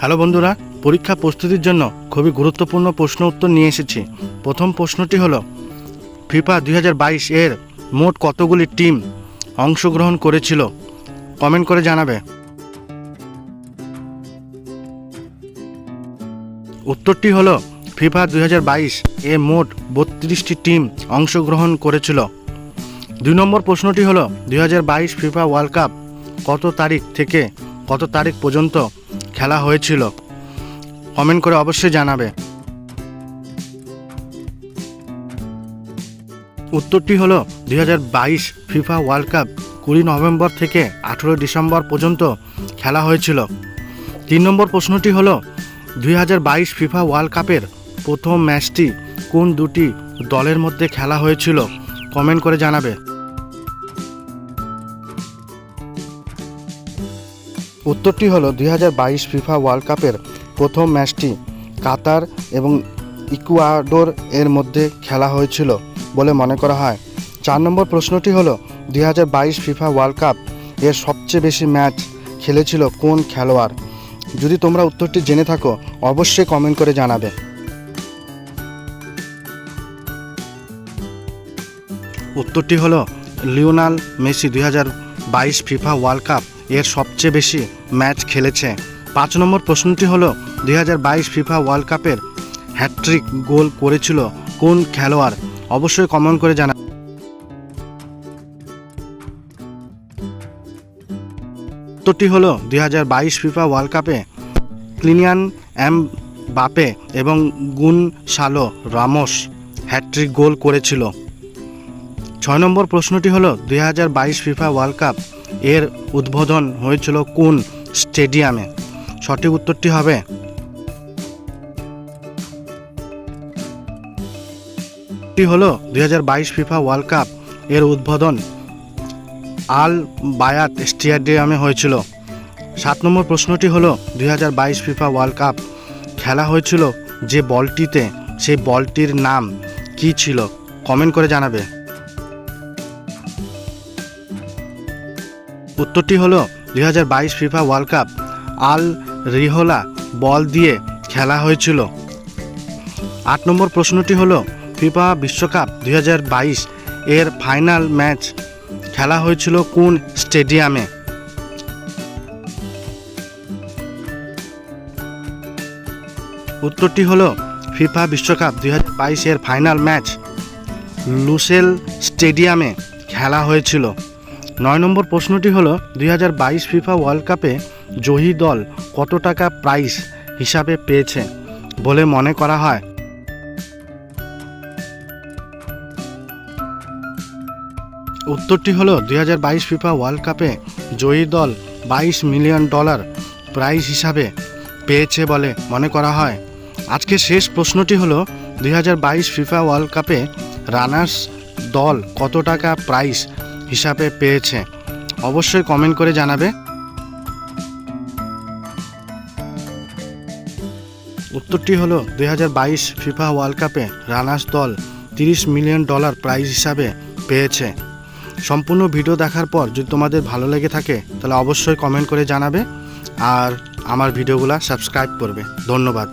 Hello বন্ধুরা, পরীক্ষা প্রস্তুতির জন্য খুবই গুরুত্বপূর্ণ প্রশ্ন উত্তর নিয়ে এসেছি। প্রথম প্রশ্নটি হলো, ফিফা দুই হাজার বাইশ এর মোট কতগুলি টিম অংশগ্রহণ করেছিল? কমেন্ট করে জানাবে। উত্তরটি হলো, ফিফা দুই হাজার বাইশ এ মোট বত্রিশটি টিম অংশগ্রহণ করেছিল। দুই নম্বর প্রশ্নটি হলো, দুই হাজার বাইশ ফিফা ওয়ার্ল্ড কাপ কত তারিখ থেকে কত তারিখ পর্যন্ত খেলা হয়েছিল। কমেন্ট করে অবশ্যই জানাবে। উত্তরটি হলো, দুই হাজার বাইশ ফিফা ওয়ার্ল্ড কাপ কুড়ি নভেম্বর থেকে আঠেরো ডিসেম্বর পর্যন্ত খেলা হয়েছিল। তিন নম্বর প্রশ্নটি হলো, দুই হাজার বাইশ ফিফা ওয়ার্ল্ড কাপের প্রথম ম্যাচটি কোন দুটি দলের মধ্যে খেলা হয়েছিল? কমেন্ট করে জানাবে। উত্তরটি হলো দুই হাজার বাইশ ফিফা ওয়ার্ল্ড কাপের প্রথম ম্যাচটি কাতার এবং ইকুয়াডোর এর মধ্যে খেলা হয়েছিল বলে মনে করা হয়। চার নম্বর প্রশ্নটি হলো দুই হাজার বাইশ ফিফা ওয়ার্ল্ড কাপ এর সবচেয়ে বেশি ম্যাচ খেলেছিল কোন খেলোয়াড়? যদি তোমরা উত্তরটি জেনে থাকো, অবশ্যই কমেন্ট করে জানাবে। উত্তরটি হলো লিওনাল মেসি দুই হাজার বাইশ ফিফা ওয়ার্ল্ড কাপ এর সবচেয়ে বেশি ম্যাচ খেলেছে। পাঁচ নম্বর প্রশ্নটি হলো, দুই হাজার বাইশ ফিফা ওয়ার্ল্ড কাপের হ্যাট্রিক গোল করেছিল কোন খেলোয়াড়? অবশ্যই কমেন্ট করে জানা উত্তরটি হলো, দুই হাজার বাইশ ফিফা ওয়ার্ল্ড কাপে ক্লিনিয়ান এম বাপে এবং গুন সালো রামোস হ্যাট্রিক গোল করেছিল। ছয় নম্বর প্রশ্নটি হলো, দুই হাজার বাইশ ফিফা ওয়ার্ল্ড কাপ এর উদ্বোধন হয়েছিল কোন স্টেডিয়ামে? সঠিক উত্তরটি হবে হলো দুই হাজার বাইশ ফিফা ওয়ার্ল্ড কাপ এর উদ্বোধন আল বায়াত স্টেডিয়ামে হয়েছিল। সাত নম্বর প্রশ্নটি হলো দু হাজার বাইশ ফিফা ওয়ার্ল্ড কাপ খেলা হয়েছিল যে বলটিতে, সেই বলটির নাম কি ছিল? কমেন্ট করে জানাবে। উত্তরটি হলো দু হাজার বাইশ FIFA World Cup Al Rihla ball দিয়ে খেলা হয়েছিল। আট নম্বর প্রশ্নটি হলো ফিফা বিশ্বকাপ দুই হাজার বাইশ এর ফাইনাল ম্যাচ খেলা হয়েছিল কোন স্টেডিয়ামে? উত্তরটি হলো ফিফা বিশ্বকাপ দুই হাজার বাইশ এর ফাইনাল ম্যাচ লুসেল স্টেডিয়ামে খেলা হয়েছিল। নয় নম্বর প্রশ্নটি হলো, দুই হাজার বাইশ ফিফা ওয়ার্ল্ড কাপে জয়ী দল কত টাকা প্রাইস হিসাবে পেয়েছে বলে মনে করা হয়? উত্তরটি হলো, দুই হাজার বাইশ ফিফা ওয়ার্ল্ড কাপে জয়ী দল বাইশ মিলিয়ন ডলার প্রাইজ হিসাবে পেয়েছে বলে মনে করা হয়। আজকে শেষ প্রশ্নটি হলো, দুই হাজার বাইশ ফিফা ওয়ার্ল্ড কাপে রানার্স দল কত টাকা প্রাইজ হিসাবে পেয়েছে। অবশ্যই কমেন্ট করে জানাবে। উত্তরটি হলো দু হাজার বাইশ ফিফা ওয়ার্ল্ড কাপে রানার্স দল তিরিশ মিলিয়ন ডলার প্রাইজ হিসাবে পেয়েছে। সম্পূর্ণ ভিডিও দেখার পর যদি তোমাদের ভালো লেগে থাকে, তাহলে অবশ্যই কমেন্ট করে জানাবে। আর আমার ভিডিওগুলো সাবস্ক্রাইব করবে। ধন্যবাদ।